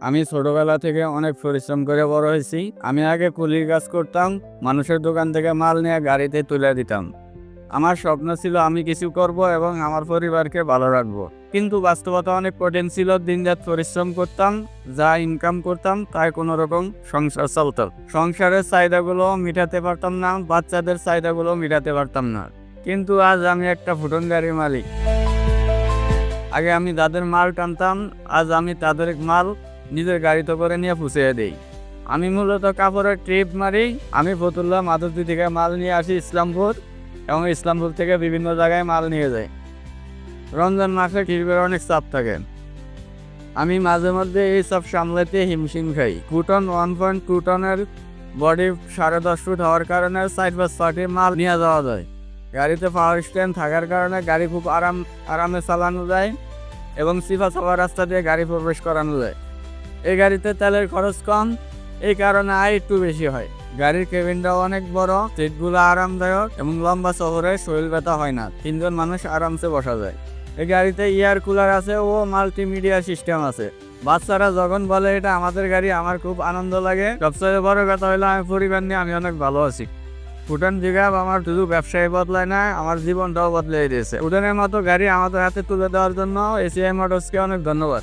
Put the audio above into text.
আমি ছোটবেলা থেকে অনেক পরিশ্রম করে বড় হয়েছি। আমি আগে কুলির কাজ করতাম, মানুষের দোকান থেকে মাল নিয়ে গাড়িতে তুলে দিতাম। আমার স্বপ্ন ছিল আমি কিছু করব এবং আমার পরিবারকে ভালো রাখব। কিন্তু বাস্তবতা অনেক কঠিন ছিল, দিনরাত পরিশ্রম করতাম, যা ইনকাম করতাম, তাই কোনো রকম সংসার চলতো। সংসারের চাহিদাগুলো মিটাতে পারতাম না, বাচ্চাদের চাহিদাগুলো মিটাতে পারতাম না। কিন্তু আজ আমি একটা ফুটন গাড়ির মালিক। আগে আমি তাদের মাল টানতাম, আজ আমি তাদের মাল নিজের গাড়িতে করে নিয়ে পুষিয়ে দিই। আমি মূলত কাপড়ের ট্রিপ মারি, আমি ফতুল্লাহ মাধবদী থেকে মাল নিয়ে আসি ইসলামপুর এবং ইসলামপুর থেকে বিভিন্ন জায়গায় মাল নিয়ে যাই। রমজান মাসে ট্রিপের অনেক চাপ থাকে। আমি মাঝে মধ্যে এই সব সামলাতে হিমশিম খাই। কুটন ওয়ান পয়েন্ট টু টনের বডি সাড়ে দশ ফুট হওয়ার কারণে সাইড বাই সাইডে মাল নিয়ে যাওয়া যায়। গাড়িতে পাওয়ার স্ট্যান্ড থাকার কারণে গাড়ি খুব আরাম, আরামে চালানো যায় এবং সিফা সাফা রাস্তা দিয়ে গাড়ি প্রবেশ করানো যায়। এই গাড়িতে তেলের খরচ কম, এই কারণে আয় একটু বেশি হয়। গাড়ির কেবিনটাও অনেক বড় সিটগুলো আরামদায়ক এবং লম্বা শহরে শরীর ব্যথা হয় না, তিনজন মানুষ আরামসে বসা যায়। এই গাড়িতে এয়ার কুলার আছে ও মাল্টিমিডিয়া সিস্টেম আছে। বাচ্চারা যখন বলে, এটা আমাদের গাড়ি, আমার খুব আনন্দ লাগে। সবচেয়ে বড় কথা হলো, আমি পরিবার নিয়ে আমি অনেক ভালো আছি। ফুটান জিগাব, আমার শুধু ব্যবসায়ী বদলায় না, আমার জীবনটাও বদলে দিয়েছে। ফুটানের মতো গাড়ি আমাদের হাতে তুলে দেওয়ার জন্য এসিআই মোটরসকে অনেক ধন্যবাদ।